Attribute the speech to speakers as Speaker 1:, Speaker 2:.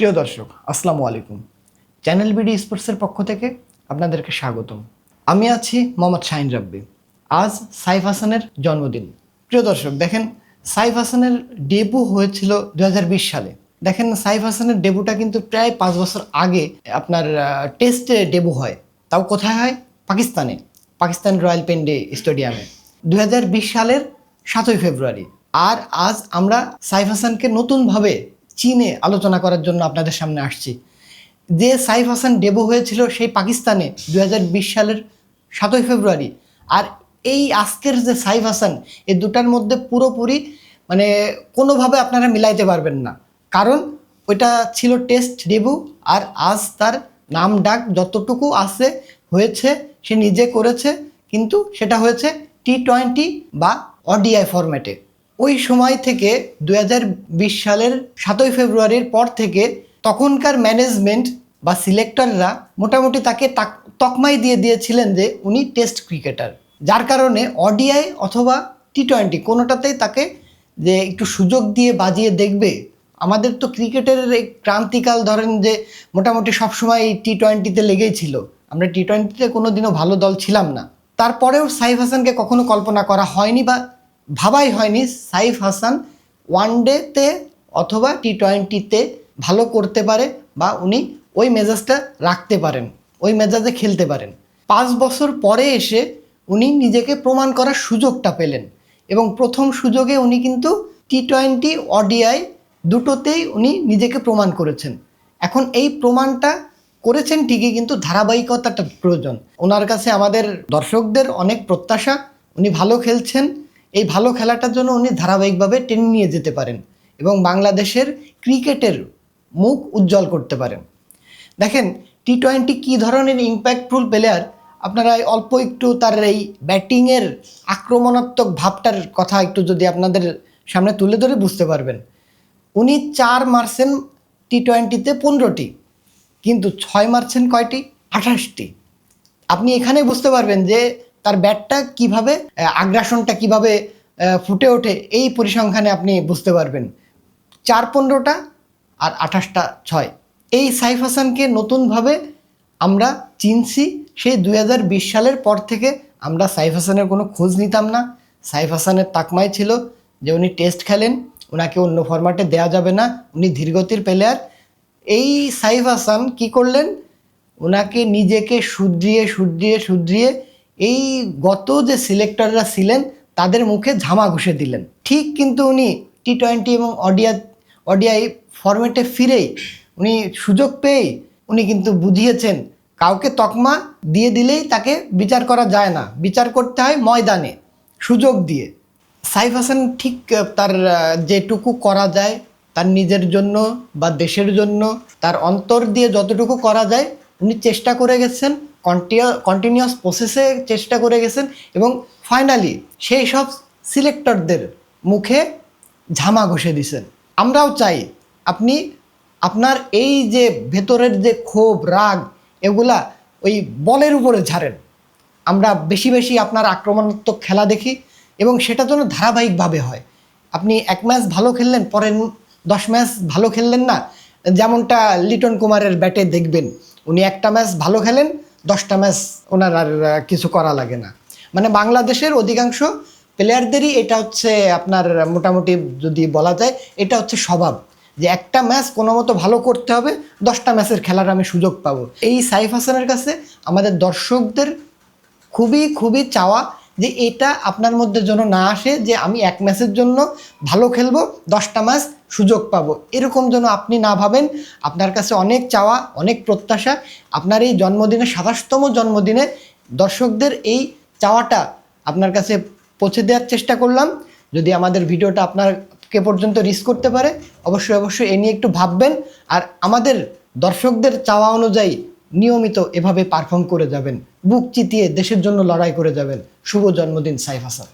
Speaker 1: প্রিয় দর্শক, আসসালামু আলাইকুম। চ্যানেল বিডি স্পোর্টসের পক্ষ থেকে আপনাদেরকে স্বাগতম। আমি আছি মোহাম্মদ শাহিন রাব্বি। আজ সাইফ হাসানের জন্মদিন। প্রিয় দর্শক, দেখেন, সাইফ হাসানের ডেবু হয়েছিল দু হাজার বিশ সালে। দেখেন, সাইফ হাসানের ডেবুটা কিন্তু প্রায় পাঁচ বছর আগে আপনার টেস্টে ডেবু হয়। তাও কোথায় হয়? পাকিস্তানে। পাকিস্তান রয়্যাল পেন্ডে স্টেডিয়ামে। দুই হাজার বিশ সালের সাতই ফেব্রুয়ারি। আর আজ আমরা সাইফ হাসানকে নতুনভাবে চীনে আলোচনা করার জন্য আপনাদের সামনে আসছি। যে সাইফ হাসান ডেবু হয়েছিল সেই পাকিস্তানে দু হাজার বিশ সালের সাতই ফেব্রুয়ারি। আর এই আজকের যে সাইফ হাসান এই দুটার মধ্যে পুরোপুরি মানে কোনোভাবে আপনারা মিলাইতে পারবেন না। কারণ ওইটা ছিল টেস্ট ডেবু, আর আজ তার নাম ডাক যতটুকু আছে হয়েছে, সে নিজে করেছে, কিন্তু সেটা হয়েছে টি টোয়েন্টি বা অডিআই ফরম্যাটে ওই সময় থেকে দু হাজার বিশ সালের সাতই ফেব্রুয়ারির পর থেকে তখনকার ম্যানেজমেন্ট বা সিলেক্টররা মোটামুটি তাকে তাক- তকমাই দিয়ে দিয়েছিলেন যে উনি টেস্ট ক্রিকেটার যার কারণে অডিআই অথবা টি টোয়েন্টি কোনোটাতেই তাকে যে একটু সুযোগ দিয়ে বাজিয়ে দেখবে, আমাদের তো ক্রিকেটের এই ক্রান্তিকাল ধরেন যে মোটামুটি সবসময় টি টোয়েন্টিতে লেগেই ছিল। আমরা টি টোয়েন্টিতে কোনো দিনও ভালো দল ছিলাম না। তারপরেও সাইফ হাসানকে কখনো কল্পনা করা হয়নি বা ভাবাই হয়নি, সাইফ হাসান ওয়ান ডেতে অথবা টি টোয়েন্টিতে ভালো করতে পারে বা উনি ওই মেজাজটা রাখতে পারেন, ওই মেজাজে খেলতে পারেন। পাঁচ বছর পরে এসে উনি নিজেকে প্রমাণ করার সুযোগটা পেলেন এবং প্রথম সুযোগে উনি কিন্তু টি টোয়েন্টি অডিআই দুটোতেই উনি নিজেকে প্রমাণ করেছেন। এখন এই প্রমাণটা করেছেন ঠিকই কিন্তু ধারাবাহিকতাটা প্রয়োজন। ওনার কাছে আমাদের দর্শকদের অনেক প্রত্যাশা, উনি ভালো খেলছেন এই ভালো খেলাটার জন্য উনি ধারাবাহিকভাবে টেনে নিয়ে যেতে পারেন এবং বাংলাদেশের ক্রিকেটের মুখ উজ্জ্বল করতে পারেন। দেখেন টি টোয়েন্টি কী ধরনের ইম্প্যাক্টফুল প্লেয়ার আপনারা অল্প একটু তার এই ব্যাটিংয়ের আক্রমণাত্মক ভাবটার কথা একটু যদি আপনাদের সামনে তুলে ধরে বুঝতে পারবেন। উনি চার মারছেন টি টোয়েন্টিতে পনেরোটি, কিন্তু ছয় মারছেন কয়টি? আঠাশটি। আপনি এখানে বুঝতে পারবেন যে তার ব্যাটটা কীভাবে আগ্রাসনটা কীভাবে ফুটে ওঠে এই পরিসংখ্যানে আপনি বুঝতে পারবেন। চার পনেরোটা আর আঠাশটা ছয়। এই সাইফ হাসানকে নতুনভাবে আমরা চিনছি, সেই দুই হাজার বিশ সালের পর থেকে আমরা সাইফ হাসানের কোনো খোঁজ নিতাম না। সাইফ হাসানের তাকমাই ছিল যে উনি টেস্ট খেলেন ওনাকে অন্য ফরম্যাটে দেওয়া যাবে না, উনি ধীরগতির প্লেয়ার। এই সাইফ হাসান কি করলেন? ওনাকে নিজেকে শুধরিয়ে শুধরিয়ে শুধরিয়ে এই গত যে সিলেক্টররা ছিলেন, তাদের মুখে ঝামা ঘুষে দিলেন। ঠিক কিন্তু উনি টি টোয়েন্টি এবং অডিয়া অডিআই ফরম্যাটে ফিরেই, উনি সুযোগ পেয়েই, উনি কিন্তু বুঝিয়েছেন, কাউকে তকমা দিয়ে দিলেই তাকে বিচার করা যায় না। বিচার করতে হয় ময়দানে, সুযোগ দিয়ে। সাইফ হাসান ঠিক তার যেটুকু করা যায়, তার নিজের জন্য বা দেশের জন্য, তার অন্তর দিয়ে যতটুকু করা যায়, উনি চেষ্টা করে গেছেন। কন্টিনিউয়াস প্রসেসে চেষ্টা করে গেছেন এবং ফাইনালি সেই সব সিলেক্টরদের মুখে ঝামা ঘষে দিছেন। আমরাও চাই আপনি আপনার এই যে ভেতরের যে ক্ষোভ, রাগ, এগুলা ওই বলের উপরে ঝাড়েন। আমরা বেশি বেশি আপনার আক্রমণাত্মক খেলা দেখি এবং সেটা যেন ধারাবাহিকভাবে হয়। আপনি এক ম্যাচ ভালো খেললেন, পরের দশ ম্যাচ ভালো খেললেন না, যেমনটা লিটন কুমারের ব্যাটে দেখবেন। উনি একটা ম্যাচ ভালো খেলেন দশটা ম্যাচ ওনার আর কিছু করা লাগে না। মানে বাংলাদেশের অধিকাংশ প্লেয়ারদেরই এটা হচ্ছে আপনার মোটামুটি যদি বলা যায়, এটা হচ্ছে স্বভাব। যে একটা ম্যাচ কোনো মতো ভালো করতে হবে, দশটা ম্যাচের খেলার আমি সুযোগ পাবো। এই সাইফ হাসানের কাছে আমাদের দর্শকদের খুবই খুবই চাওয়া যে এটা আপনার মধ্যে যেন না আসে যে আমি এক ম্যাচের জন্য ভালো খেলব, দশটা ম্যাচ সুযোগ পাবো। এরকম যেন আপনি না ভাবেন। আপনার কাছে অনেক চাওয়া, অনেক প্রত্যাশা। আপনার এই জন্মদিনে, সাতাশতম জন্মদিনে দর্শকদের এই চাওয়াটা আপনার কাছে পৌঁছে দেওয়ার চেষ্টা করলাম। যদি আমাদের ভিডিওটা আপনাকে পর্যন্ত রিস্ক করতে পারে, অবশ্যই অবশ্যই এ নিয়ে একটু ভাববেন। আর আমাদের দর্শকদের চাওয়া অনুযায়ী নিয়মিত এভাবে পারফর্ম করে যাবেন। বুক চিতিয়ে দেশের জন্য লড়াই করে যাবেন। শুভ জন্মদিন, সাইফ হাসান।